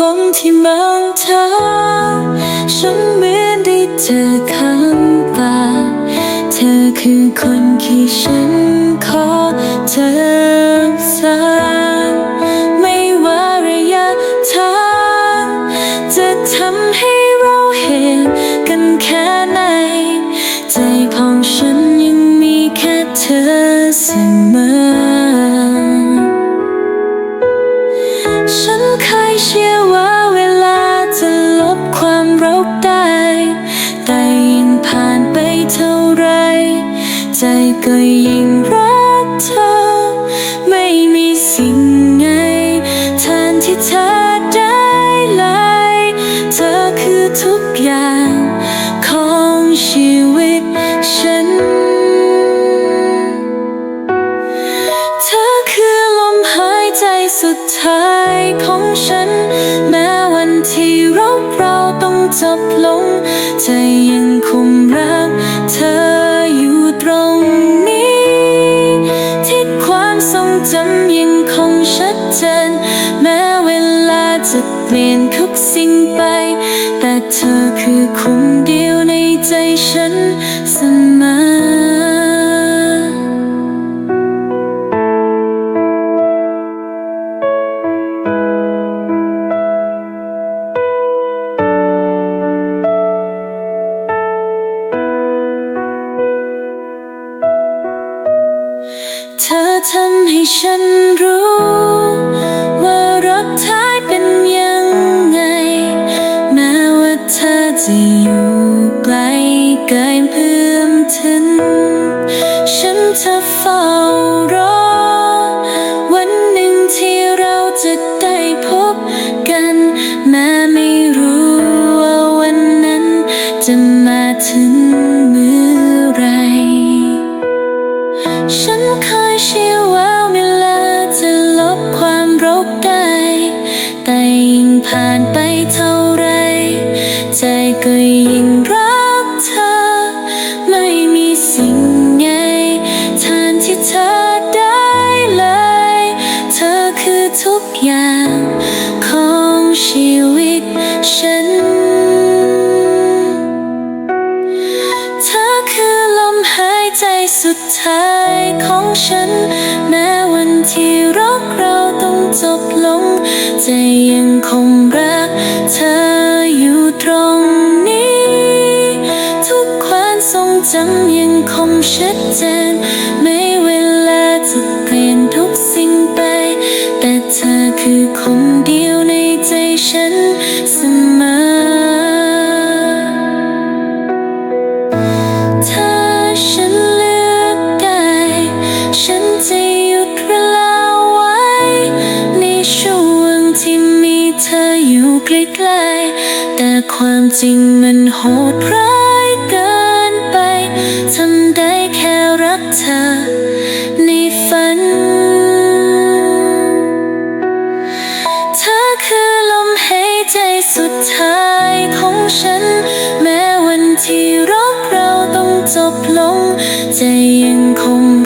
ที่มองเธอ ฉันเหมือนได้เจอคำตาเธอคือคนที่ฉันขอเธอสานไม่ว่าระยะทางจะทำให้เราเห็นกันแค่ไหน ใจของฉันยังมีแค่เธอเสมอ ก็ยิ่งรักเธอ ไม่มีสิ่งไหนแทนที่เธอได้เลย เธอคือทุกอย่างของชีวิตฉัน เธอคือลมหายใจสุดท้ายของฉัน แม้วันที่เราเราต้องจบลงใจยังคงรักเธอ ทุกสิ่งไป แต่เธอคือคนเดียวในใจฉันเสมอเธอทำให้ฉันรู้ จะอยู่ไกลเกินเพื่อมถึง ฉันจะเฝ้ารอ วันหนึ่งที่เราจะได้พบกัน แม้ไม่รู้ว่าวันนั้นจะมาถึงเมื่อไร ฉันเคยเชื่อว่าเวลาจะลบความรักได้ แต่ยิ่งผ่านไป สุดท้ายของฉัน แม้วันที่รักเราต้องจบลงใจยังคงรักเธออยู่ตรงนี้ ทุกความทรงจำยังคงชัดเจนไม่เวลาจะเปลี่ยนทุกสิ่งไป แต่เธอคือคนเดียว ใกล้ๆแต่ความจริงมันโหดร้ายเกินไปทำได้แค่รักเธอในฝัน เธอคือลมหายใจสุดท้ายของฉัน แม้วันที่รักเราต้องจบลง ใจยังคง